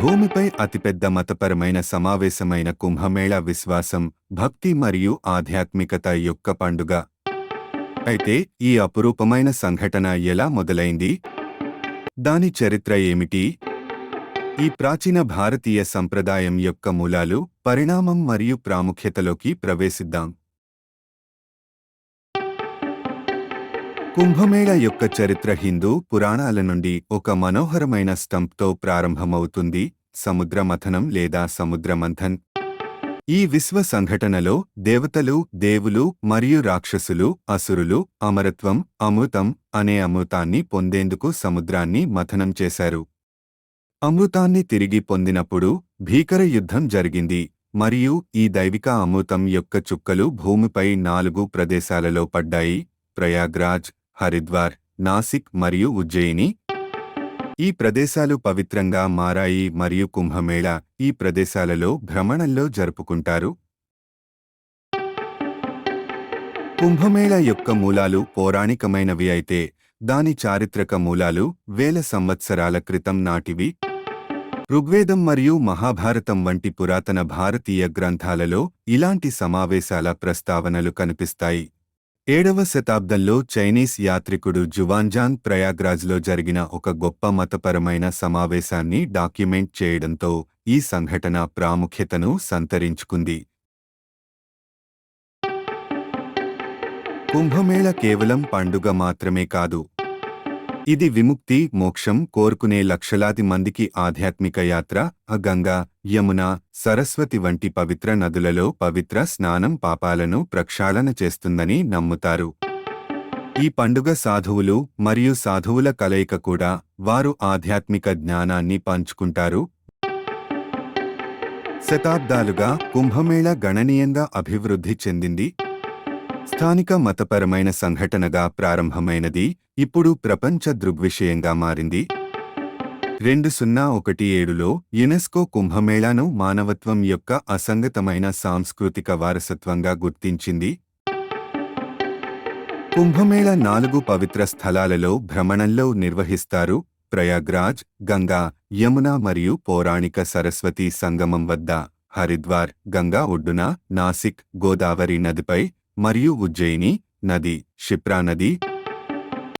భూమిపై అతిపెద్ద మతపరమైన సమావేశమైన కుంభమేళ విశ్వాసం భక్తి మరియు ఆధ్యాత్మికత యొక్క పండుగ. అయితే ఈ అపురూపమైన సంఘటన ఎలా మొదలైంది? దాని చరిత్ర ఏమిటి? ఈ ప్రాచీన భారతీయ సంప్రదాయం యొక్క మూలాలు పరిణామం మరియు ప్రాముఖ్యతలోకి ప్రవేశిద్దాం. కుంభమేళ యొక్క చరిత్ర హిందూ పురాణాల నుండి ఒక మనోహరమైన స్టంప్తో ప్రారంభమవుతుంది. సముద్ర మథనం లేదా సముద్ర మంథన్. ఈ విశ్వ సంఘటనలో దేవతలు దేవులు మరియు రాక్షసులు అసురులు అమరత్వం అమృతం అనే అమృతాన్ని పొందేందుకు సముద్రాన్ని మథనం చేశారు. అమృతాన్ని తిరిగి పొందినప్పుడు భీకర యుద్ధం జరిగింది. మరియు ఈ దైవిక అమృతం యొక్క చుక్కలు భూమిపై నాలుగు ప్రదేశాలలో పడ్డాయి. ప్రయాగ్రాజ్ హరిద్వార్ నాసిక్ మరియు ఉజ్జయిని. ఈ ప్రదేశాలు పవిత్రంగా మారాయి మరియు కుంభమేళ ఈ ప్రదేశాలలో భ్రమణంలో జరుపుకుంటారు. కుంభమేళ యొక్క మూలాలు పౌరాణికమైనవి అయితే దాని చారిత్రక మూలాలు వేల సంవత్సరాల క్రితం నాటివి. ఋగ్వేదం మరియు మహాభారతం వంటి పురాతన భారతీయ గ్రంథాలలో ఇలాంటి సమావేశాల ప్రస్తావనలు కనిపిస్తాయి. ఏడవ శతాబ్దంలో చైనీస్ యాత్రికుడు జువాన్జాన్ ప్రయాగ్రాజ్లో జరిగిన ఒక గొప్ప మతపరమైన సమావేశాన్ని డాక్యుమెంట్ చేయడంతో ఈ సంఘటన ప్రాముఖ్యతను సంతరించుకుంది. కుంభమేళ కేవలం పండుగ మాత్రమే కాదు ఇది విముక్తి మోక్షం కోరుకునే లక్షలాది మందికి ఆధ్యాత్మిక యాత్ర గంగా యమున సరస్వతి వంటి పవిత్ర నదులలో పవిత్ర స్నానం పాపాలను ప్రక్షాళన చేస్తుందని నమ్ముతారు. ఈ పండుగ సాధువులు మరియు సాధువుల కలయిక కూడా వారు ఆధ్యాత్మిక జ్ఞానాన్ని పంచుకుంటారు. శతాబ్దాలుగా కుంభమేళ గణనీయంగా అభివృద్ధి చెందింది. స్థానిక మతపరమైన సంఘటనగా ప్రారంభమైనది ఇప్పుడు ప్రపంచ దృగ్విషయంగా మారింది. రెండు సున్నా ఒకటి ఏడులో యునెస్కో కుంభమేళాను మానవత్వం యొక్క అసంగతమైన సాంస్కృతిక వారసత్వంగా గుర్తించింది. కుంభమేళ నాలుగు పవిత్ర స్థలాలలో భ్రమణంలో నిర్వహిస్తారు ప్రయాగ్రాజ్ గంగా యమున మరియు పౌరాణిక సరస్వతి సంగమం వద్ద హరిద్వార్ గంగా ఒడ్డున నాసిక్ గోదావరి నదిపై మరియు ఉజ్జయిని నది క్షిప్రా నది.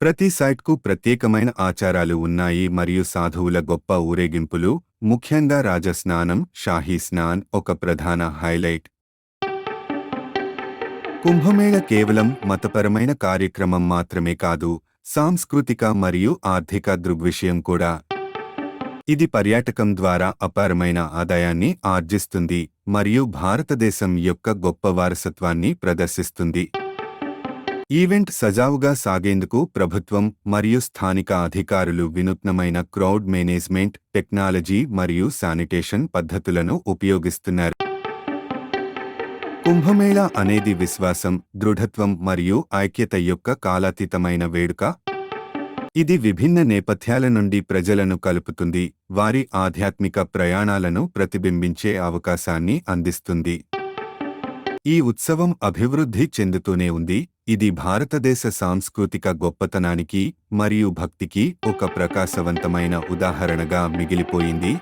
ప్రతి సైట్కు ప్రత్యేకమైన ఆచారాలు ఉన్నాయి మరియు సాధువుల గొప్ప ఊరేగింపులు ముఖ్యంగా రాజస్నానం షాహీ స్నాన్ ఒక ప్రధాన హైలైట్. కుంభమేళ కేవలం మతపరమైన కార్యక్రమం మాత్రమే కాదు సాంస్కృతిక మరియు ఆర్థిక దృగ్విషయం కూడా. ఇది పర్యాటకం ద్వారా అపారమైన ఆదాయాన్ని ఆర్జిస్తుంది. మరియు భారతదేశం యొక్క గొప్ప వారసత్వాన్ని ప్రదర్శిస్తుంది. ఈవెంట్ సజావుగా సాగేందుకు ప్రభుత్వం మరియు స్థానిక అధికారులు వినూత్నమైన క్రౌడ్ మేనేజ్మెంట్ టెక్నాలజీ మరియు శానిటేషన్ పద్ధతులను ఉపయోగిస్తున్నారు. కుంభమేళా అనేది విశ్వాసం దృఢత్వం మరియు ఐక్యత యొక్క కాలాతీతమైన వేడుక. ఇది విభిన్న నేపథ్యాల నుండి ప్రజలను కలుపుతుంది వారి ఆధ్యాత్మిక ప్రయాణాలను ప్రతిబింబించే అవకాశాన్ని అందిస్తుంది. ఈ ఉత్సవం అభివృద్ధి చెందుతూనే ఉంది ఇది భారతదేశ సాంస్కృతిక గొప్పతనానికి మరియు భక్తికి ఒక ప్రకాశవంతమైన ఉదాహరణగా మిగిలిపోయింది.